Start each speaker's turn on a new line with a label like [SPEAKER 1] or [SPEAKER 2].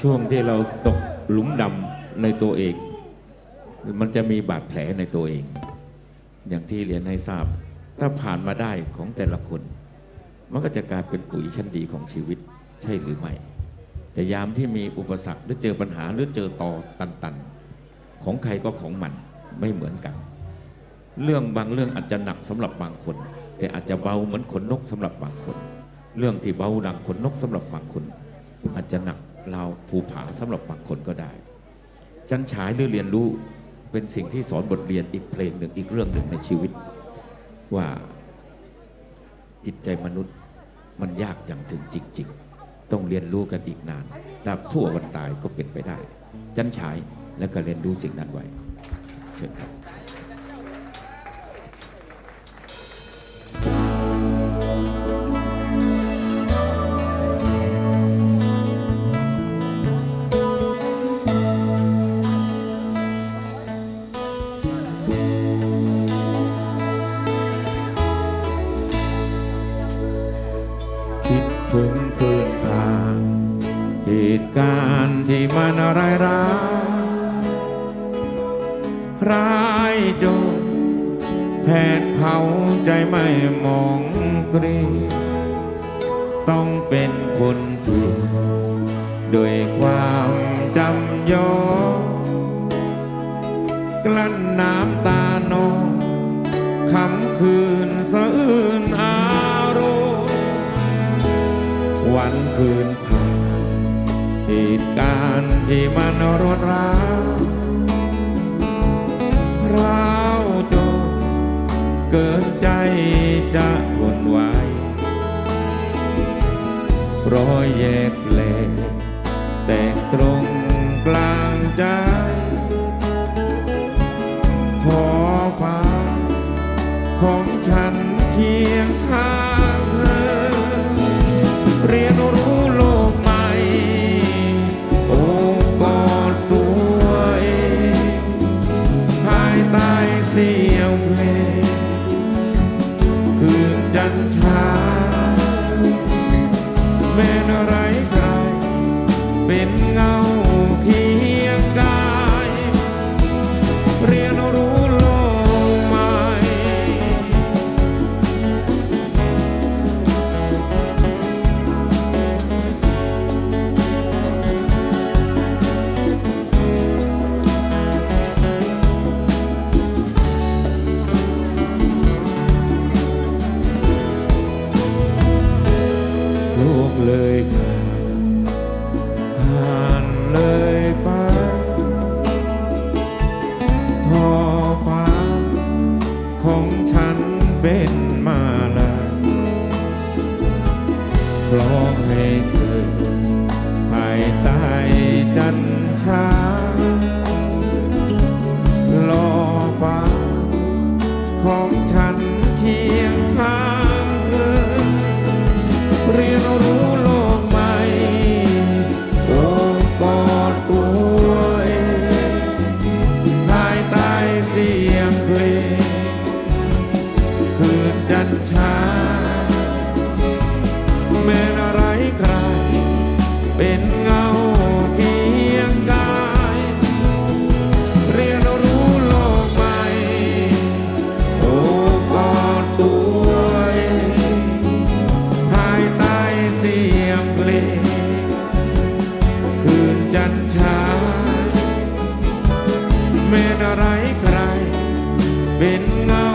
[SPEAKER 1] ช่วงที่เราตกหลุมดำในตัวเอง มันจะมีบาดแผลในตัวเอง อย่างที่เรียนให้ทราบ ถ้าผ่านมาได้ของแต่ละคน มันก็จะกลายเป็นปุ๋ยชั้นดีของชีวิตใช่หรือไม่ แต่ยามที่มีอุปสรรคหรือเจอปัญหาหรือเจอต่อตันๆ ของใครก็ของมันไม่เหมือนกัน เรื่องบางเรื่องอาจจะหนักสำหรับบางคน แต่อาจจะเบาเหมือนขนนกสำหรับบางคน เรื่องที่เบาดังขนนกสำหรับบางคน อาจจะหนัก เราภูผาสำหรับบางคนก็ได้ จันฉายหรือเรียนรู้เป็นสิ่งที่สอนบทเรียนอีกเพลงหนึ่งอีกเรื่องหนึ่งในชีวิต ว่าจิตใจมนุษย์มันยากอย่างถึงจริง ๆ ต้องเรียนรู้กันอีกนานถ้าทั่ววันตายก็เป็นไปได้ จันฉายแล้วก็เรียนรู้สิ่งนั้นไว้เชิญครับ ร้ายจนแผดเผาใจไม่มองกรีต้องเป็นคนผิดด้วยความจำยอมกลั้นน้ำตานองคำคืนสะอื้นอารมณ์วันคืนผ่านเหตุการณ์ที่มันรวดร้าว ร้าวจนเกินใจจะทนไหวรอยแยกแหลกแตกตรงกลางใจ ขอฟ้าของฉันเคียงข้าง สี อมให้เธอภายใต้จันทรารอฟ้าของฉันเคียงข้างเธอเรียนรู้โลกใหม่โอ้กอดตัวเองภายใต้เสียงเพลงคืนจันทราแเป็นเงาเคียงกาย เรียนรู้โลกใหม่ โอ้กอดตัวเองภายใต้เสียงเพลงคืนจันทราแม้นอะไรใคร เป็นเงา